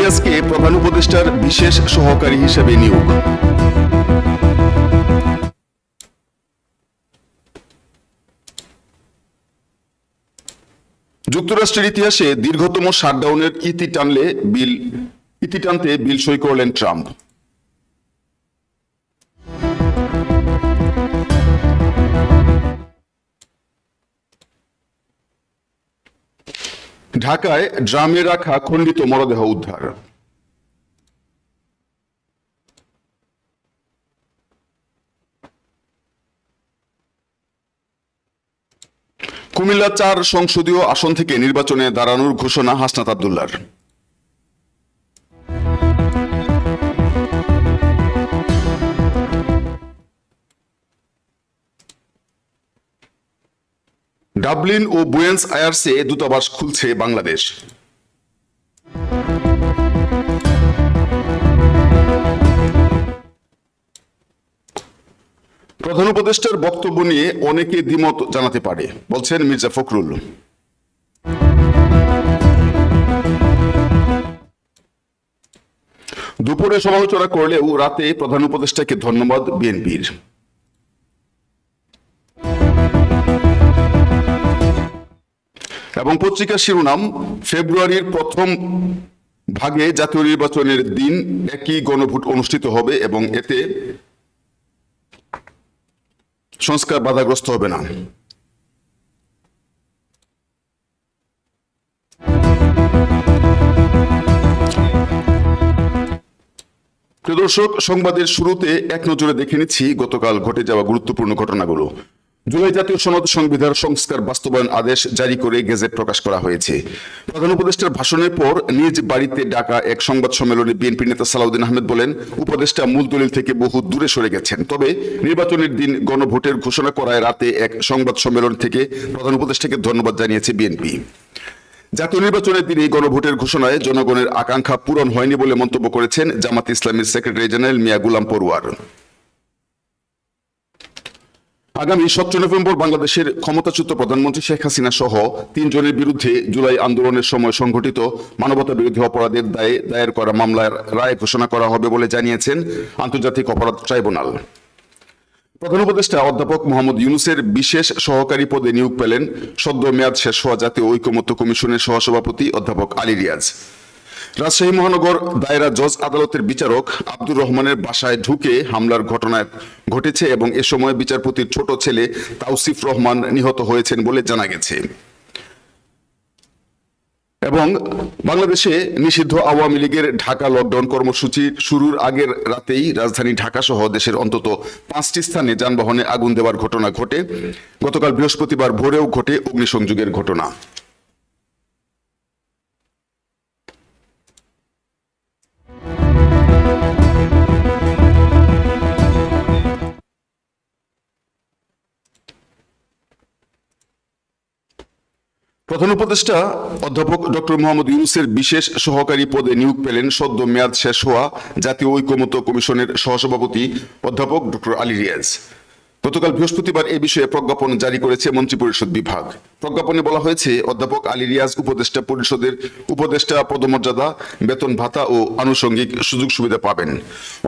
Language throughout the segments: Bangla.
আলিরিয়াসকে প্রধান উপদেষ্টার বিশেষ সহকারী হিসেবে নিয়োগ। যুক্তরাষ্ট্রের ইতিহাসে দীর্ঘতম শাটডাউনের ইতি টানলে বিল ইতি টানতে বিল সই করলেন ট্রাম্প। ঢাকায় ড্রামে রাখা খণ্ডিত মরদেহ উদ্ধার। কুমিল্লা চার সংসদীয় আসন থেকে নির্বাচনে দাঁড়ানোর ঘোষণা হাসনাত আবদুল্লার ডাবলিন ও বুয়েন্স আয়ারসে দূতাবাস খুলছে বাংলাদেশ। প্রধান উপদেষ্টার বক্তব্য নিয়ে অনেকে দ্বিমত জানাতে পারে, বলছেন মির্জা ফখরুল। দুপুরে সমালোচনা করলেও রাতে প্রধান উপদেষ্টাকে ধন্যবাদ বিএনপির। এবং পত্রিকার শিরোনাম, ফেব্রুয়ারির প্রথম ভাগে জাতীয় নির্বাচনের দিন একই গণভোট অনুষ্ঠিত হবে এবং এতে সংস্কার বাধাগ্রস্ত হবে না। দর্শক, সংবাদের শুরুতে এক নজরে দেখে নিচ্ছি গতকাল ঘটে যাওয়া গুরুত্বপূর্ণ ঘটনাগুলো। জুলাই জাতীয় সনদ সংবিধান সংস্কার বাস্তবায়ন আদেশ জারি করে গেজেট প্রকাশ করা হয়েছে। প্রধান উপদেষ্টার ভাষণের পর নিজ বাড়িতে ডাকা এক সংবাদ সম্মেলনে বিএনপি নেতা সালাউদ্দিন আহমেদ বলেন, উপদেষ্টা মূল দলিল থেকে বহু দূরে সরে গেছেন। তবে নির্বাচনের দিন গণভোটের ঘোষণা করায় রাতে এক সংবাদ সম্মেলন থেকে প্রধান উপদেষ্টাকে ধন্যবাদ জানিয়েছে বিএনপি। জাতীয় নির্বাচনের দিনে গণভোটের ঘোষণায় জনগণের আকাঙ্ক্ষা পূরণ হয়নি বলে মন্তব্য করেছেন জামাত ইসলামের সেক্রেটারি জেনারেল মিয়া গুলাম পড়ুয়ার আগামী সতেরো নভেম্বর বাংলাদেশের ক্ষমতাচ্যুত প্রধানমন্ত্রী শেখ হাসিনা সহ তিনজনের বিরুদ্ধে জুলাই আন্দোলনের সময় সংঘটিত মানবতা বিরোধী অপরাধের দায়ে দায়ের করা মামলার রায় ঘোষণা করা হবে বলে জানিয়েছেন আন্তর্জাতিক অপরাধ ট্রাইব্যুনাল। প্রধান উপদেষ্টা অধ্যাপক মোহাম্মদ ইউনুসের বিশেষ সহকারী পদে নিয়োগ পেলেন সদ্য মেয়াদ শেষ হওয়া জাতীয় ঐকমত্য কমিশনের সহসভাপতি অধ্যাপক আলী রিয়াজ। রাজশাহী মহানগর দায়রা জজ আদালতের বিচারক আব্দুর রহমানের বাসায় ঢুকে হামলার ঘটনা ঘটেছে এবং এ সময় বিচারপতির ছোট ছেলে তাওসিফ রহমান নিহত হয়েছেন বলে জানা গেছে। এবং বাংলাদেশে নিষিদ্ধ আওয়ামী লীগের ঢাকা লকডাউন কর্মসূচি শুরুর আগের রাতেই রাজধানী ঢাকা সহ দেশের অন্তত পাঁচটি স্থানে যানবাহনে আগুন দেওয়ার ঘটনা ঘটে। গতকাল বৃহস্পতিবার ভোরেও ঘটে অগ্নিসংযোগের ঘটনা। প্রধান উপদেষ্টা অধ্যাপক ডক্টর মোহাম্মদ ইউনুসের বিশেষ সহকারী পদে নিয়োগ পেলেন সদ্য মেয়াদ শেষ হওয়া জাতীয় ঐক্যমত্য কমিশনের সহসভাপতি অধ্যাপক ডক্টর আলী রিয়াজ। গতকাল বৃহস্পতিবার এ বিষয়ে প্রজ্ঞাপন জারি করেছে মন্ত্রিপরিষদ বিভাগ। প্রজ্ঞাপনে বলা হয়েছে, অধ্যাপক আলী রিয়াজ, উপদেষ্টা পরিষদের উপদেষ্টা পদমর্যাদা, বেতন ভাতা ও আনুষঙ্গিক সুযোগ সুবিধা পাবেন।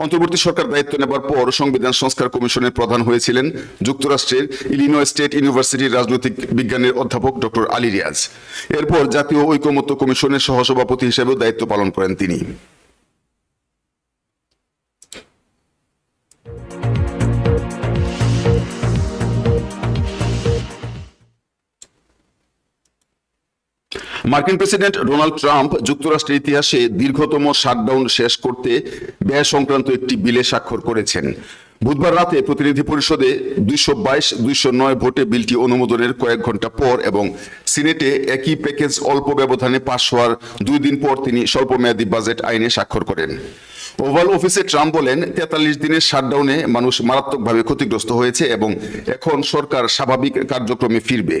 অন্তর্বর্তী সরকার দায়িত্ব নেবার পর সংবিধান সংস্কার কমিশনের প্রধান হয়েছিলেন যুক্তরাষ্ট্রের ইলিনো স্টেট ইউনিভার্সিটির রাজনৈতিক বিজ্ঞানের অধ্যাপক ডক্টর আলী রিয়াজ। এরপর জাতীয় ঐকমত্য কমিশনের সহসভাপতি হিসেবেও দায়িত্ব পালন করেন তিনি। মার্কিন প্রেসিডেন্ট ডোনাল্ড ট্রাম্প যুক্তরাষ্ট্রের ইতিহাসে দীর্ঘতম শাটডাউন শেষ করতে ব্যয় সংক্রান্ত একটি বিলে স্বাক্ষর করেছেন। বুধবার রাতে প্রতিনিধি পরিষদে দুইশো বাইশ, দুইশো নয় ভোটে বিলটি অনুমোদনের কয়েক ঘণ্টা পর এবং সিনেটে একই প্যাকেজ অল্প ব্যবধানে পাশ হওয়ার দুই দিন পর তিনি স্বল্পমেয়াদী বাজেট আইনে স্বাক্ষর করেন। ওভাল অফিসে ট্রাম্প বলেন, তেতাল্লিশ দিনের শাটডাউনে মানুষ মারাত্মকভাবে ক্ষতিগ্রস্ত হয়েছে এবং এখন সরকার স্বাভাবিক কার্যক্রমে ফিরবে।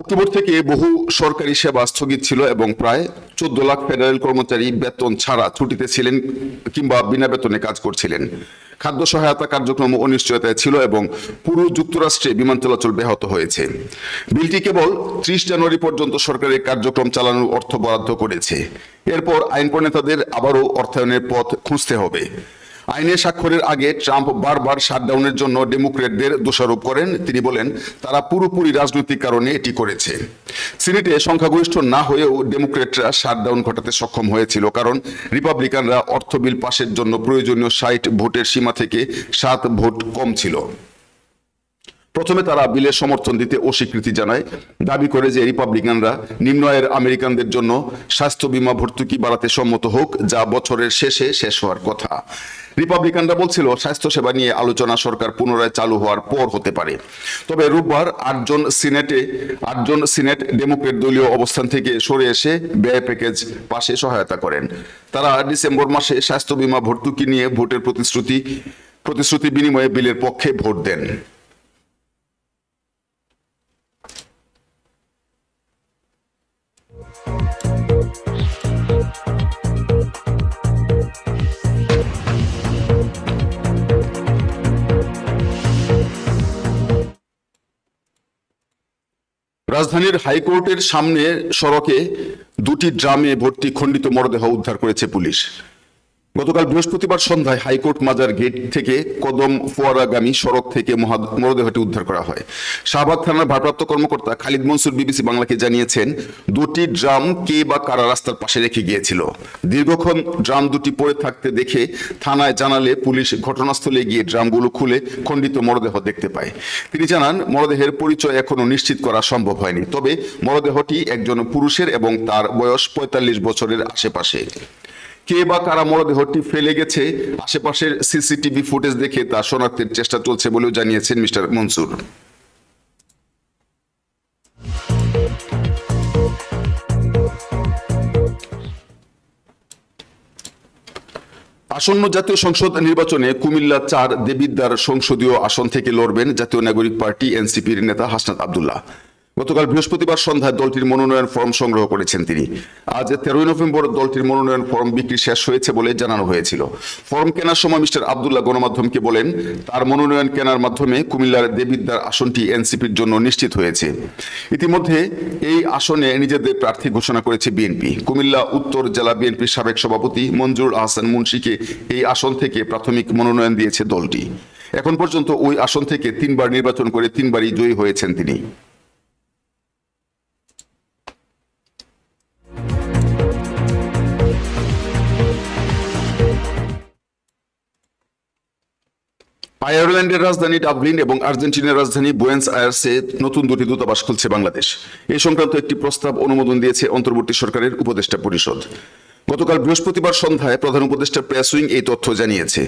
অক্টোবর থেকে বহু সরকারি সেবা স্থগিত ছিল এবং প্রায় চোদ্দ লাখ ফেডারেল কর্মচারী বেতন ছাড়া ছুটিতে ছিলেন কিংবা বিনা বেতনে কাজ করছিলেন। খাদ্য সহায়তা কার্যক্রম অনিশ্চয়তায় ছিল এবং পুরো যুক্তরাষ্ট্রে বিমান চলাচল ব্যাহত হয়েছে। বিলটি কেবল ত্রিশ জানুয়ারি পর্যন্ত সরকারের কার্যক্রম চালানোর অর্থ বরাদ্দ করেছে। এরপর আইন প্রণেতাদের আবারও অর্থায়নের পথ খুঁজতে হবে। আইনে স্বাক্ষরের আগে ট্রাম্প বারবার শাটডাউনের জন্য ডেমোক্রেটদের দোষারোপ করেন। তিনি বলেন, তারা পুরোপুরি রাজনৈতিক কারণে এটি করেছে। সিনেটে সংখ্যাগরিষ্ঠ না হয়েও ডেমোক্রেটরা শাটডাউন ঘটাতে সক্ষম হয়েছিল, কারণ রিপাবলিকানরা অর্থ বিল পাশের জন্য প্রয়োজনীয় ষাট ভোটের সীমা থেকে সাত ভোট কম ছিল। প্রথমে তারা বিলের সমর্থন দিতে অস্বীকৃতি জানায়, দাবি করে যে রিপাবলিকানরা নিম্ন আয়ের আমেরিকানদের জন্য স্বাস্থ্য বীমা ভর্তুকি বাড়াতে সম্মত হোক, যা বছরের শেষে শেষ হওয়ার কথা। রিপাবলিকানরা বলছিল, স্বাস্থ্যসেবা নিয়ে আলোচনা সরকার পুনরায় চালু হওয়ার পর হতে পারে। তবে রোববার আটজন সিনেটে, আটজন সিনেট ডেমোক্রেট দলীয় অবস্থান থেকে সরে এসে ব্যয় প্যাকেজ পাশে সহায়তা করেন। তারা ডিসেম্বর মাসে স্বাস্থ্য বিমা ভর্তুকি নিয়ে ভোটের প্রতিশ্রুতি প্রতিশ্রুতি বিনিময়ে বিলের পক্ষে ভোট দেন। রাজধানীর হাইকোর্টের সামনে সড়কে দুটি ড্রামে ভর্তি খণ্ডিত মরদেহ উদ্ধার করেছে পুলিশ। গতকাল বৃহস্পতিবার সন্ধ্যায় হাইকোর্ট মাজার গেট থেকে কদম ফোয়ারাগামী সড়ক থেকে মরদেহটি উদ্ধার করা হয়। শাহবাগ থানার ভারপ্রাপ্ত কর্মকর্তা খালিদ মনসুর বিবিসি বাংলাকে জানিয়েছেন, দুটি ড্রাম কে বা কারা রাস্তার পাশে রেখে গিয়েছিল। দীর্ঘক্ষণ ড্রাম দুটি পড়ে থাকতে দেখে থানায় জানালে পুলিশ ঘটনাস্থলে গিয়ে ড্রামগুলো খুলে খণ্ডিত মরদেহ দেখতে পায়। তিনি জানান, মরদেহের পরিচয় এখনও নিশ্চিত করা সম্ভব হয়নি। তবে মরদেহটি একজন পুরুষের এবং তার বয়স পঁয়তাল্লিশ বছরের আশেপাশে। কে বা কারা মরদেহটি ফেলে গেছে, আশেপাশের সিসিটিভি ফুটেজ দেখে তা শনাক্তের চেষ্টা চলছে বলেও জানিয়েছেন মিস্টার মনসুর। আসন্ন জাতীয় সংসদ নির্বাচনে কুমিল্লা চার দেবিদ্দার সংসদীয় আসন থেকে লড়বেন জাতীয় নাগরিক পার্টি এনসিপির নেতা হাসনাত আবদুল্লাহ। গতকাল বৃহস্পতিবার সন্ধ্যায় দলটির মনোনয়ন ফর্ম সংগ্রহ করেছেন তিনি। আজ তেরোই নভেম্বর দলটির মনোনয়ন ফর্ম বিক্রি শেষ হয়েছে বলে জানানো হয়েছিল। ফর্ম কেনার সময় মিস্টার আবদুল্লাহ গণমাধ্যমকে বলেন, তার মনোনয়ন কেনার মাধ্যমে কুমিল্লার দেবিদ্দার আসনটি এনসিপির জন্য নিশ্চিত হয়েছে। ইতিমধ্যে এই আসনে নিজেদের প্রার্থী ঘোষণা করেছে বিএনপি। কুমিল্লা উত্তর জেলা বিএনপির সাবেক সভাপতি মঞ্জুর আহসান মুন্সিকে এই আসন থেকে প্রাথমিক মনোনয়ন দিয়েছে দলটি। এখন পর্যন্ত ওই আসন থেকে তিনবার নির্বাচন করে তিনবারই জয়ী হয়েছেন তিনি। আয়ারল্যান্ডের রাজধানী ডাবলিন এবং আর্জেন্টিনার রাজধানী বুয়েন্স আয়ার্সে নতুন দুটি দূতাবাস খুলছে বাংলাদেশ। এই সংক্রান্ত একটি প্রস্তাব অনুমোদন দিয়েছে অন্তর্বর্তী সরকারের উপদেষ্টা পরিষদ। গতকাল বৃহস্পতিবার সন্ধ্যায় প্রধান উপদেষ্টা প্রেসউইং এই তথ্য জানিয়েছে।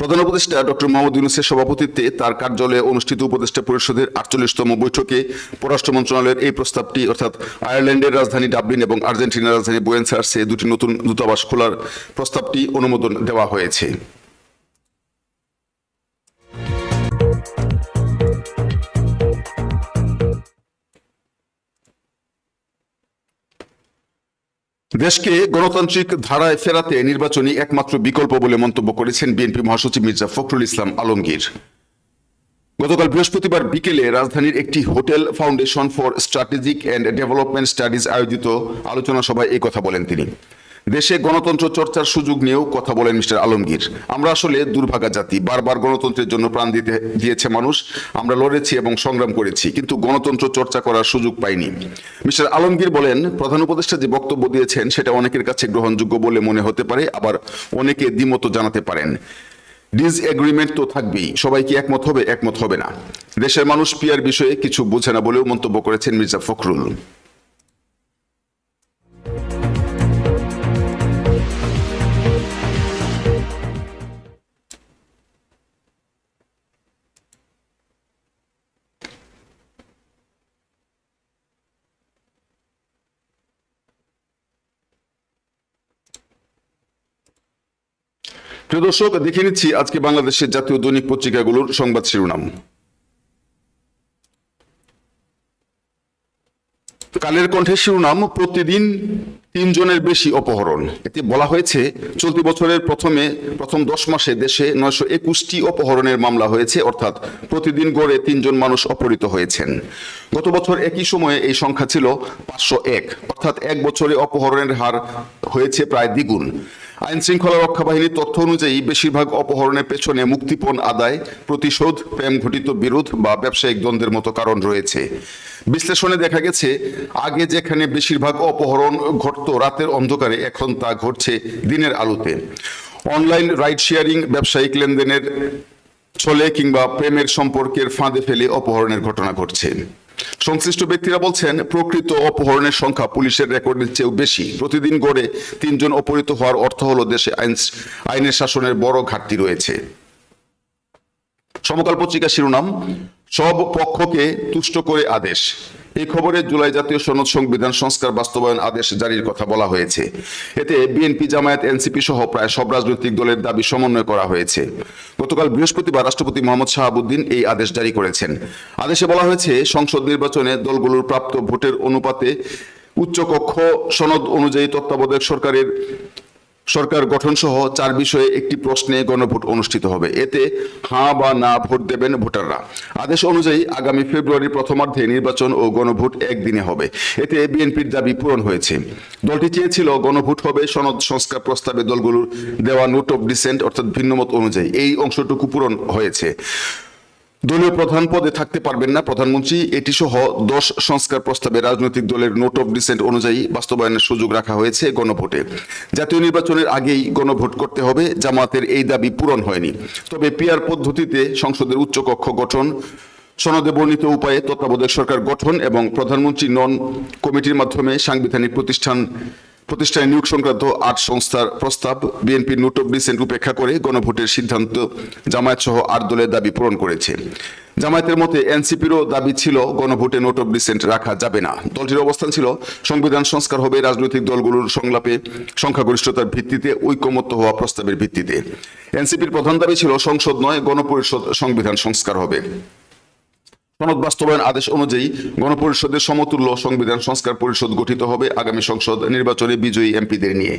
প্রধান উপদেষ্টা ডক্টর মোহাম্মদ ইউনুসের সভাপতিত্বে তার কার্যালয়ে অনুষ্ঠিত উপদেষ্টা পরিষদের আটচল্লিশতম বৈঠকে পররাষ্ট্র মন্ত্রণালয়ের এই প্রস্তাবটি অর্থাৎ আয়ারল্যান্ডের রাজধানী ডাবলিন এবং আর্জেন্টিনার রাজধানী বুয়েন্স আয়ার্সে দুটি নতুন দূতাবাস খোলার প্রস্তাবটি অনুমোদন দেওয়া হয়েছে। দেশকে গণতান্ত্রিক ধারায় ফেরাতে নির্বাচনী একমাত্র বিকল্প বলে মন্তব্য করেছেন বিএনপি মহাসচিব মির্জা ফখরুল ইসলাম আলমগীর। গতকাল বৃহস্পতিবার বিকেলে রাজধানীর একটি hotel foundation for strategic and development studies আয়োজিত আলোচনা সভায় এই কথা বলেন তিনি। দেশে গণতন্ত্র চর্চার সুযোগ নিয়েও কথা বলেন মিস্টার আলমগীর। আমরা আসলে দুর্ভাগা জাতি, বারবার গণতন্ত্রের জন্য প্রাণ দিতে, দিয়েছে মানুষ। আমরা লড়েছি এবং সংগ্রাম করেছি, কিন্তু গণতন্ত্র চর্চা করার সুযোগ পাইনি। মিস্টার আলমগীর বলেন, প্রধান উপদেষ্টা যে বক্তব্য দিয়েছেন, সেটা অনেকের কাছে গ্রহণযোগ্য বলে মনে হতে পারে, আবার অনেকে দ্বিমত জানাতে পারেন। ডিস এগ্রিমেন্ট তো থাকবেই, সবাই কি একমত হবে একমত হবে না। দেশের মানুষ পিয়ার বিষয়ে কিছু বোঝে না বলেও মন্তব্য করেছেন মির্জা ফখরুল। প্রিয় দর্শক, দেখে নিচ্ছি আজকে বাংলাদেশের জাতীয় দৈনিক পত্রিকাগুলোর সংবাদ শিরোনাম। কালের কণ্ঠে শিরোনাম, প্রতিদিন তিনজনের বেশি অপহরণ। এতে বলা হয়েছে, চলতি বছরের প্রথমে, প্রথম দশ মাসে দেশে নয়শো একুশটি অপহরণের মামলা হয়েছে, অর্থাৎ প্রতিদিন গড়ে তিনজন মানুষ অপহৃত হয়েছেন। গত বছর একই সময়ে এই সংখ্যা ছিল পাঁচশো এক, অর্থাৎ এক বছরে অপহরণের হার হয়েছে প্রায় দ্বিগুণ। আইন শৃঙ্খলা রক্ষা বাহিনীর তথ্য অনুযায়ী বেশিরভাগ অপহরণের পেছনে মুক্তিপণ আদায়, প্রতিশোধ প্রেম ঘটিত বিরোধ বা ব্যবসায়িক দ্বন্দ্বের মতো কারণ রয়েছে। বিশ্লেষণে দেখা গেছে, আগে যেখানে বেশিরভাগ অপহরণ ঘটত, রাতের অন্ধকারে এখন তা ঘটছে দিনের আলোতে। অনলাইন রাইড শেয়ারিং, ব্যবসায়িক লেনদেনের ছলে কিংবা প্রেমের সম্পর্কের ফাঁদে ফেলে অপহরণের ঘটনা ঘটছে। সংশ্লিষ্ট ব্যক্তিরা বলছেন, প্রকৃত অপহরণের সংখ্যা পুলিশের রেকর্ডের চেয়েও বেশি। প্রতিদিন গড়ে তিনজন অপহৃত হওয়ার অর্থ হলো দেশে আইন আইনের শাসনের বড় ঘাটতি রয়েছে। সমকাল পত্রিকা শিরোনাম, সব পক্ষকে তুষ্ট করে আদেশ। এই খবরে জুলাই জাতীয় সনদ সংবিধান সংস্কার বাস্তবায়ন আদেশ জারির কথা বলা হয়েছে। এতে বিএনপি, জামায়াত, এনসিপি সহ প্রায় সব রাজনৈতিক দলের দাবি সমন্বয় করা হয়েছে। গতকাল বৃহস্পতিবার রাষ্ট্রপতি মোহাম্মদ শাহাবুদ্দিন এই আদেশ জারি করেছেন। আদেশে বলা হয়েছে, সংসদ নির্বাচনে দলগুলোর প্রাপ্ত ভোটের অনুপাতে উচ্চকক্ষ সনদ অনুযায়ী তত্ত্বাবধায়ক সরকারের সরকার গঠন সহ চার বিষয়ে একটি প্রশ্নে গণভোট অনুষ্ঠিত হবে। এতে হাঁ বা না ভোট দেবেন ভোটাররা। আদেশ অনুযায়ী আগামী ফেব্রুয়ারি প্রথমার্ধে নির্বাচন ও গণভোট একদিনে হবে। এতে বিএনপির দাবি পূরণ হয়েছে। দলটি চেয়েছিল গণভোট হবে সনদ সংস্কার প্রস্তাবে দলগুলোর দেওয়া নোট অফ ডিসেন্ট অর্থাৎ ভিন্নমত অনুযায়ী। এই অংশটুকু পূরণ হয়েছে। দলীয় প্রধান পদে থাকতে পারবেন না প্রধানমন্ত্রী। এটি সহ দশ সংস্কার প্রস্তাবে রাজনৈতিক দলের নোট অফ ডিসেন্ট অনুযায়ী বাস্তবায়নের সুযোগ রাখা হয়েছে গণভোটে। জাতীয় নির্বাচনের আগেই গণভোট করতে হবে জামাতের এই দাবি পূরণ হয়নি। তবে পিয়ার পদ্ধতিতে সংসদের উচ্চকক্ষ গঠন, সনদে বর্ণিত উপায়ে তত্ত্বাবধায়ক সরকার গঠন এবং প্রধানমন্ত্রী নন কমিটির মাধ্যমে সাংবিধানিক প্রতিষ্ঠান প্রতিষ্ঠানে নিয়োগ সংক্রান্ত আট সংস্থার প্রস্তাব বিএনপির নোট অফ ডিসেন্ট উপেক্ষা করে গণভোটের সিদ্ধান্ত জামায়াত সহ আট দলের দাবি পূরণ করেছে। জামায়াতের মতে এনসিপিরও দাবি ছিল, গণভোটে নোট অফ ডিসেন্ট রাখা যাবে না। দলটির অবস্থান ছিল, সংবিধান সংস্কার হবে রাজনৈতিক দলগুলোর সংলাপে সংখ্যাগরিষ্ঠতার ভিত্তিতে ঐকমত্য হওয়া প্রস্তাবের ভিত্তিতে। এনসিপির প্রধান দাবি ছিল, সংসদ নয়, গণপরিষদ সংবিধান সংস্কার হবে। সনদ বাস্তবায়ন আদেশ অনুযায়ী গণপরিষদের সমতুল্য সংবিধান সংস্কার পরিষদ গঠিত হবে আগামী সংসদ নির্বাচনে বিজয়ী এমপিদের নিয়ে।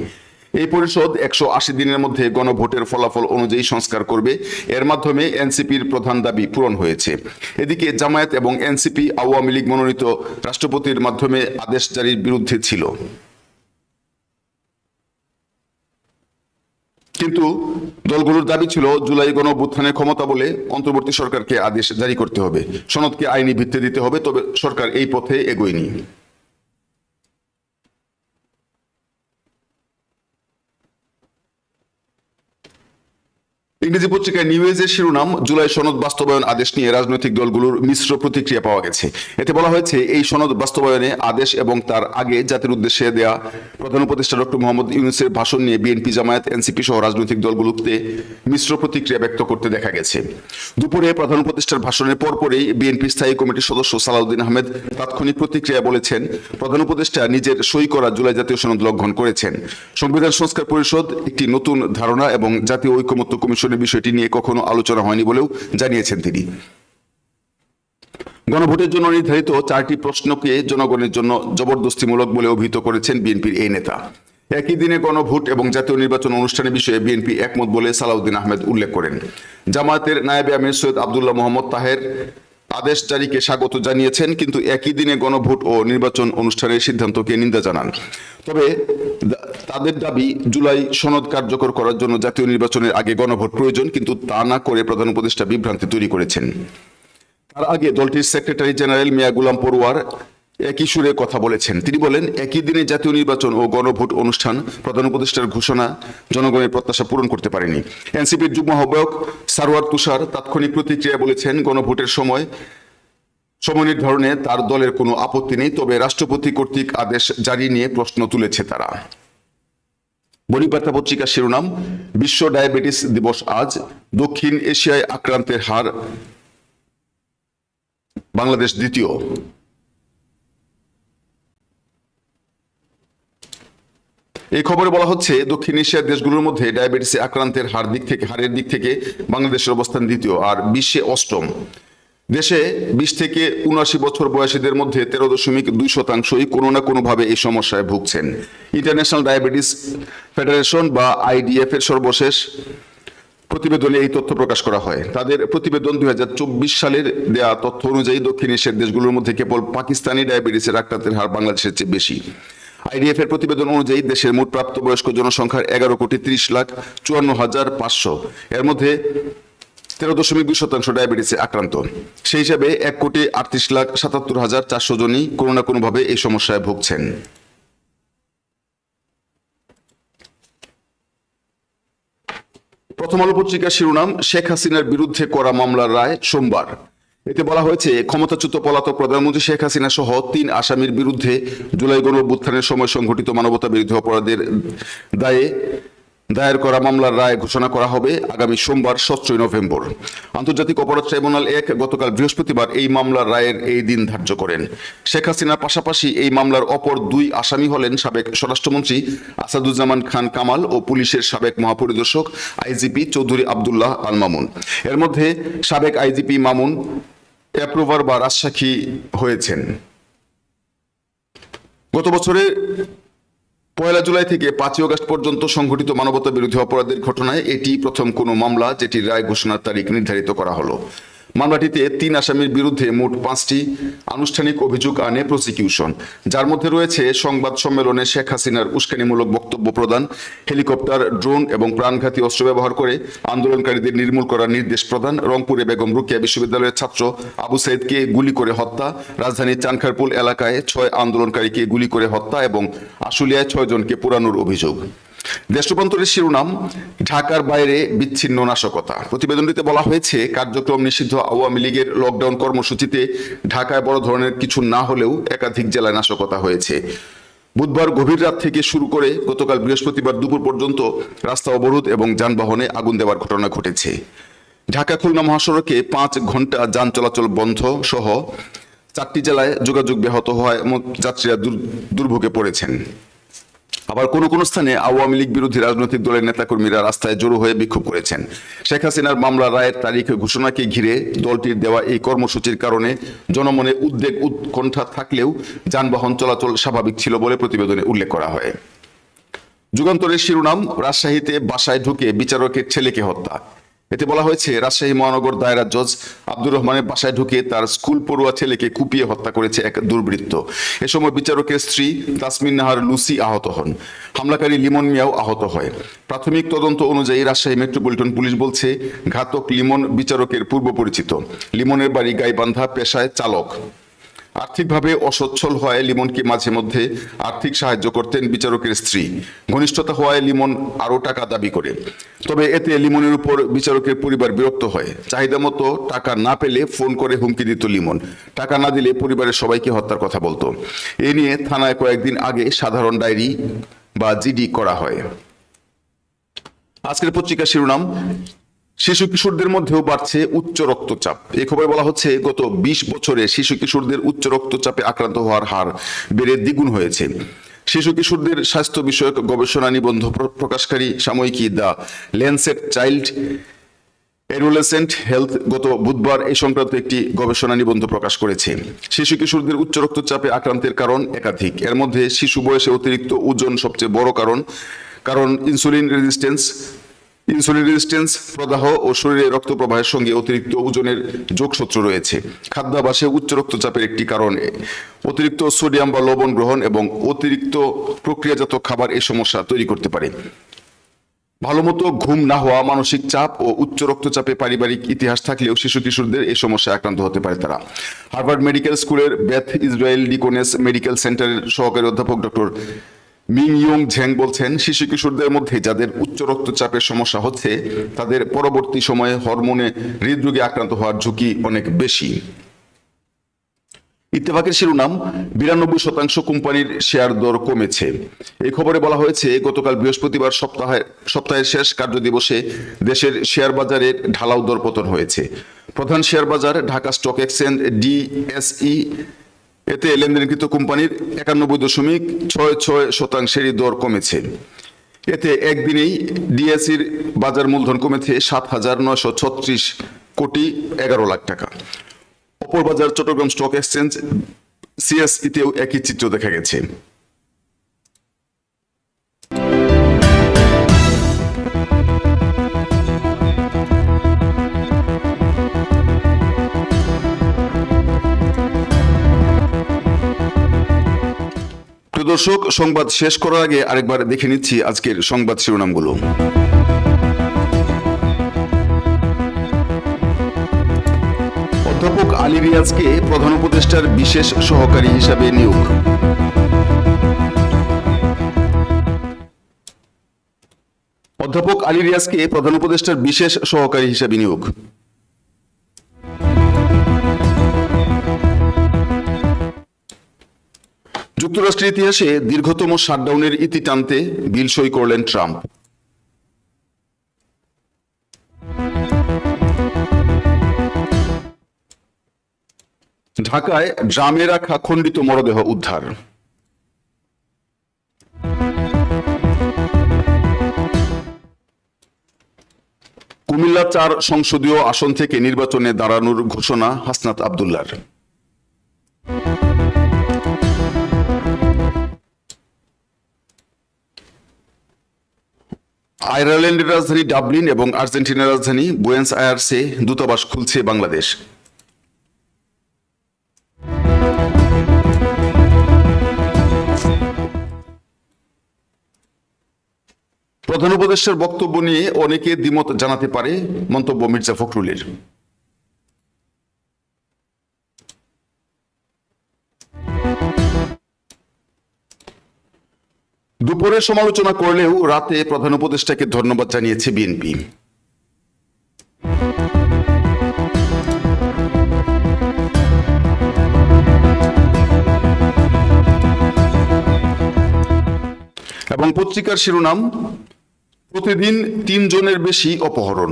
এই পরিষদ একশো আশি দিনের মধ্যে গণভোটের ফলাফল অনুযায়ী সংস্কার করবে। এর মাধ্যমে এনসিপির প্রধান দাবি পূরণ হয়েছে। এদিকে জামায়াত এবং এনসিপি আওয়ামী লীগ মনোনীত রাষ্ট্রপতির মাধ্যমে আদেশ জারির বিরুদ্ধে ছিল। কিন্তু দলগুলোর দাবি ছিল জুলাই গণ ক্ষমতা বলে অন্তর্বর্তী সরকারকে আদেশ জারি করতে হবে। সনদকে আইনি ভিত্তি দিতে হবে, তবে সরকার এই পথে এগোয়নি। ইংরেজি পত্রিকায় নিউজের শিরোনাম, জুলাই সনদ বাস্তবায়ন আদেশ নিয়ে রাজনৈতিক দলগুলোর মিশ্র প্রতিক্রিয়া পাওয়া গেছে। এতে বলা হয়েছে, এই সনদ বাস্তবায়নে আদেশ এবং তার আগে জাতির উদ্দেশ্যে দেয়া প্রধান উপদেষ্টা ডক্টর মোহাম্মদ ইউনুসের ভাষণ নিয়ে বিএনপি জামায়াত, এনসিপি সহ রাজনৈতিক দলগুলোতে মিশ্র প্রতিক্রিয়া ব্যক্ত করতে দেখা গেছে। দুপুরে প্রধান উপদেষ্টার ভাষণের পরপরই বিএনপি স্থায়ী কমিটির সদস্য সালাউদ্দিন আহমেদ তাৎক্ষণিক প্রতিক্রিয়া বলেছেন, প্রধান উপদেষ্টা নিজের সই করা জুলাই জাতীয় সনদ লঙ্ঘন করেছেন। সংবিধান সংস্কার পরিষদ একটি নতুন ধারণা এবং জাতীয় ঐকমত্য কমিশনের বিষয়টি নিয়ে কখনো আলোচনা হয়নি বলেও জানিয়েছেন তিনি। গণভোটের জন্য নির্ধারিত চারটি প্রশ্নকে জনগণের জন্য জবরদস্তিমূলক বলে অভিহিত করেছেন বিএনপির এই নেতা। একই দিনে গণভোট এবং জাতীয় নির্বাচন অনুষ্ঠানের বিষয়ে বিএনপি একমত বলে সালাউদ্দিন আহমেদ উল্লেখ করেন। জামায়াতের নায়েবে আমির সৈয়দ আবদুল্লাহ মোহাম্মদ তাহের আদেশ জারিকে স্বাগত জানিয়েছেন, কিন্তু একই দিনে গণভোট ও নির্বাচন অনুষ্ঠানের সিদ্ধান্তকে নিন্দা জানান। তবে তাদের দাবি, জুলাই সনদ কার্যকর করার জন্য জাতীয় নির্বাচনের আগে গণভোট প্রয়োজন, কিন্তু তা না করে প্রধান উপদেষ্টা বিভ্রান্তি তৈরি করেছেন। তার আগে দলটির সেক্রেটারি জেনারেল মিয়া গুলাম পড়ুয়ার একই সুরে কথা বলেছেন। তিনি বলেন, একই দিনে জাতীয় নির্বাচন ও গণভোট অনুষ্ঠান, প্রধান উপদেষ্টার ঘোষণা, জনগণের প্রত্যাশা পূরণ করতে পারেনি। এনসিপির যুগ্ম আহ্বায়ক সারোয়ার তুষার তাৎক্ষণিক প্রতিক্রিয়া বলেছেন, গণভোটের সময় সময় নির্ধারণে তার দলের কোনো আপত্তি নেই, তবে রাষ্ট্রপতি কর্তৃক আদেশ জারি নিয়ে প্রশ্ন তুলেছে তারা। বনিবার্তা পত্রিকার শিরোনাম, বিশ্ব ডায়াবেটিস দিবস আজ, দক্ষিণ এশিয়ায় আক্রান্তের হার বাংলাদেশ দ্বিতীয়। এই খবরে বলা হচ্ছে, দক্ষিণ এশিয়ার দেশগুলোর মধ্যে ডায়াবেটিসে আক্রান্তের হার দিক থেকে, হারের দিক থেকে বাংলাদেশের অবস্থান দ্বিতীয় আর বিশ্বে অষ্টম। দেশে বিশ থেকে উনআশি বছর বয়সীদের মধ্যে তেরো দশমিক দুই শতাংশই কোনো না কোনোভাবে এই সমস্যায় ভুগছেন। ইন্টারন্যাশনাল ডায়াবেটিস ফেডারেশন বা আইডিএফ এর সর্বশেষ প্রতিবেদনে এই তথ্য প্রকাশ করা হয়। তাদের প্রতিবেদন দুই হাজার চব্বিশ সালের দেয়া তথ্য অনুযায়ী দক্ষিণ এশিয়ার দেশগুলোর মধ্যে কেবল পাকিস্তানি ডায়াবেটিসের আক্রান্তের হার বাংলাদেশের চেয়ে বেশি। আইডিএফ এর প্রতিবেদন অনুযায়ী দেশের মোট প্রাপ্তবয়স্ক জনসংখ্যার এগারো কোটি ত্রিশ লাখ চুয়ান্ন হাজার পাঁচশো। এর মধ্যে তেরো দশমিক দুই শতাংশ ডায়াবেটিসে আক্রান্ত। সেই হিসাবে এক কোটি আটত্রিশ লাখ সাতাত্তর হাজার চারশো জনই কোনো না কোনোভাবে এই সমস্যায় ভুগছেন। প্রথম আলো পত্রিকার শিরোনাম, শেখ হাসিনার বিরুদ্ধে করা মামলার রায় সোমবার। এতে বলা হয়েছে, ক্ষমতাচ্যুত পলাতক প্রধানমন্ত্রী শেখ হাসিনা সহ তিন আসামির বিরুদ্ধে জুলাই গণঅভ্যুত্থানের সময় সংঘটিত মানবতা বিরোধী অপরাধের দায়ে দায়ের করা মামলার রায় ঘোষণা করা হবে আগামী সোমবার, সতেরোই নভেম্বর। আন্তর্জাতিক অপরাধ ট্রাইব্যুনাল এক গতকাল বৃহস্পতিবার এই মামলার রায়ের এই দিন ধার্য করেন। শেখ হাসিনার পাশাপাশি এই মামলার অপর দুই আসামি হলেন সাবেক স্বরাষ্ট্রমন্ত্রী আসাদুজ্জামান খান কামাল ও পুলিশের সাবেক মহাপরিদর্শক আইজিপি চৌধুরী আবদুল্লাহ আল মামুন। এর মধ্যে সাবেক আইজিপি মামুন অ্যাপ্রুভার বা রাজসাক্ষী হয়েছেন। গত বছরে পয়লা জুলাই থেকে পাঁচই আগস্ট পর্যন্ত সংঘটিত মানবতা বিরোধী অপরাধের ঘটনায় এটি প্রথম কোনো মামলা যেটির রায় ঘোষণার তারিখ নির্ধারিত করা হলো। মামলাটিতে তিন আসামির বিরুদ্ধে মোট পাঁচটি আনুষ্ঠানিক অভিযোগ আনে প্রসিকিউশন। যার মধ্যে রয়েছে সংবাদ সম্মেলনে শেখ হাসিনার উস্কানিমূলক বক্তব্য প্রদান, হেলিকপ্টার, ড্রোন এবং প্রাণঘাতী অস্ত্র ব্যবহার করে আন্দোলনকারীদের নির্মূল করার নির্দেশ প্রদান, রংপুরে বেগম রুকিয়া বিশ্ববিদ্যালয়ের ছাত্র আবু সাইদকে গুলি করে হত্যা, রাজধানীর চানখারপুল এলাকায় ছয় আন্দোলনকারীকে গুলি করে হত্যা এবং আশুলিয়ায় ছয় জনকে পোড়ানোর অভিযোগ। দেশ রূপান্তরের শিরোনাম, ঢাকার বাইরে বিচ্ছিন্ন নাশকতা। প্রতিবেদনটিতে বলা হয়েছে, কার্যক্রম নিষিদ্ধ আওয়ামী লীগের লকডাউন কর্মসূচিতে ঢাকায় বড় ধরনের কিছু না হলেও একাধিক জেলায় নাশকতা হয়েছে। বুধবার গভীর রাত থেকে শুরু করে গতকাল বৃহস্পতিবার দুপুর পর্যন্ত রাস্তা অবরোধ এবং যানবাহনে আগুন দেওয়ার ঘটনা ঘটেছে। ঢাকা খুলনা মহাসড়কে পাঁচ ঘণ্টা যান চলাচল বন্ধ সহ চারটি জেলায় যোগাযোগ ব্যাহত হওয়ায় যাত্রীরা দুর- দুর্ভোগে পড়েছেন। আবার কোন কোন স্থানে আওয়ামী লীগ বিরোধী রাজনৈতিক দলের নেতাকর্মীরা রাস্তায় জড়ো হয়ে বিক্ষোভ করেছেন। শেখ হাসিনার মামলা রায়ের তারিখ ঘোষণাকে ঘিরে দলটির দেওয়া এই কর্মসূচির কারণে জনমনে উদ্বেগ উৎকণ্ঠা থাকলেও যানবাহন চলাচল স্বাভাবিক ছিল বলে প্রতিবেদনে উল্লেখ করা হয়। যুগান্তরের শিরোনাম, রাজশাহীতে বাসায় ঢুকে বিচারকের ছেলেকে হত্যা। এতে বলা হয়েছে, রাজশাহী মহানগর দায়রা জজ আব্দুর রহমানের বাসায় ঢুকে তার স্কুল পড়ুয়া ছেলেকে কুপিয়ে হত্যা করেছে এক দুর্বৃত্ত। এ সময় বিচারকের স্ত্রী তাসমিন নাহার লুসি আহত হন। হামলাকারী লিমন মিয়াও আহত হয়। প্রাথমিক তদন্ত অনুযায়ী রাজশাহী মেট্রোপলিটন পুলিশ বলছে, ঘাতক লিমন বিচারকের পূর্ব পরিচিত লিমনের বাড়ি গাইবান্ধা পেশায় চালক। আর্থিকভাবে অসচ্ছল হওয়ায় লিমনকে মাঝে মধ্যে আর্থিক সাহায্য করতেন বিচারকের স্ত্রী? ঘনিষ্ঠতা হওয়ায় লিমন আরও টাকা দাবি করে। তবে এতে লিমনের উপর বিচারকের পরিবার বিরক্ত হয়। চাহিদা মতো টাকা না পেলে ফোন করে হুমকি দিত লিমন। টাকা না দিলে পরিবারের সবাইকে হত্যার কথা বলতো। এ নিয়ে থানায় কয়েকদিন আগে সাধারণ ডায়েরি বা জিডি করা হয়। আজকের পত্রিকা শিরোনাম শিশু কিশোরদের মধ্যেও বাড়ছে উচ্চ রক্তচাপ। এই খবরে বলা হচ্ছে, গত ২০ বছরে শিশু কিশোরদের উচ্চ রক্তচাপে আক্রান্ত হওয়ার হার বেড়ে দ্বিগুণ হয়েছে। শিশু কিশোরদের স্বাস্থ্য বিষয়ক গবেষণা নিবন্ধ প্রকাশকারী সাময়িকী the Lancet child adolescent health গত বুধবার এই সংক্রান্ত একটি গবেষণা নিবন্ধ প্রকাশ করেছে। শিশু কিশোরদের উচ্চ রক্তচাপে আক্রান্তের কারণ একাধিক। এর মধ্যে শিশু বয়সে অতিরিক্ত ওজন সবচেয়ে বড় কারণ কারণ ইনসুলিন রেজিস্ট্যান্স ইনসুলিন রেজিস্ট্যান্স প্রদাহ ও শরীরে রক্ত প্রবাহের সঙ্গে অতিরিক্ত ওজনের যোগসূত্র রয়েছে। খাদ্যাভাসে উচ্চ রক্তচাপের একটি কারণ অতিরিক্ত সোডিয়াম বা লবণ গ্রহণ এবং অতিরিক্ত প্রক্রিয়াজাত খাবার এই সমস্যা তৈরি করতে পারে। ভালোমতো ঘুম না হওয়া, মানসিক চাপ ও উচ্চ রক্তচাপে পারিবারিক ইতিহাস থাকলেও শিশু কিশোরদের এই সমস্যায় আক্রান্ত হতে পারে তারা। হার্ভার্ড মেডিকেল স্কুলের বেথ ইসরায়েল ডিকোনেস মেডিকেল সেন্টারের সহকারী অধ্যাপক ডক্টর মিং ইয়ং ঝ্যাং বলছেন, শিশু কিশোরদের মধ্যে যাদের উচ্চ রক্তচাপের সমস্যা হচ্ছে, তাদের পরবর্তী সময়ে হরমোনে হৃদরোগে আক্রান্ত হওয়ার ঝুঁকি অনেক বেশি। ইত্তেফাকের শিরোনাম, বিরানব্বই শতাংশ কোম্পানির শেয়ার দর কমেছে। এই খবরে বলা হয়েছে, গতকাল বৃহস্পতিবার সপ্তাহে, সপ্তাহের শেষ কার্যদিবসে দেশের শেয়ার বাজারের ঢালাও দর পতন হয়েছে। প্রধান শেয়ার বাজার, ঢাকা স্টক এক্সচেঞ্জ, ডিএসই এতে লেনদেনকৃত কোম্পানির একানব্বই দশমিক ছয় ছয় শতাংশেরই দর কমেছে। এতে একদিনেই ডিএসির বাজার মূলধন কমেছে সাত হাজার নয়শো ছত্রিশ কোটি এগারো লাখ টাকা। অপর বাজার চট্টগ্রাম স্টক এক্সচেঞ্জ সিএসইতেও একই চিত্র দেখা গেছে। দর্শক, সংবাদ শেষ করার আগে আরেকবার দেখে নিচ্ছি আজকের সংবাদ শিরোনামগুলো। অধ্যাপক আলী রিয়াজকে প্রধান উপদেষ্টার বিশেষ সহকারী হিসাবে নিয়োগ। অধ্যাপক আলী রিয়াজকে প্রধান উপদেষ্টার বিশেষ সহকারী হিসাবে নিয়োগ। যুক্তরাষ্ট্রের ইতিহাসে দীর্ঘতম শাটডাউনের ইতি টানতে বিল সই করলেন ট্রাম্প। ঢাকায় ড্রামে রাখা খণ্ডিত মরদেহ উদ্ধার। কুমিল্লা চার সংসদীয় আসন থেকে নির্বাচনে দাঁড়ানোর ঘোষণা হাসনাত আবদুল্লার। আয়ারল্যান্ডের রাজধানী ডাবলিন এবং আর্জেন্টিনার রাজধানী বুয়েন্স আয়ার্সে দূতাবাস খুলছে বাংলাদেশ। প্রধান উপদেষ্টার বক্তব্য নিয়ে অনেকে দ্বিমত জানাতে পারে মন্তব্য মির্জা ফখরুলের। দুপুরে সমালোচনা করলেও রাতে প্রধান উপদেষ্টাকে ধন্যবাদ জানিয়েছে বিএনপি। এবং পত্রিকার শিরোনাম, প্রতিদিন তিনজনের বেশি অপহরণ।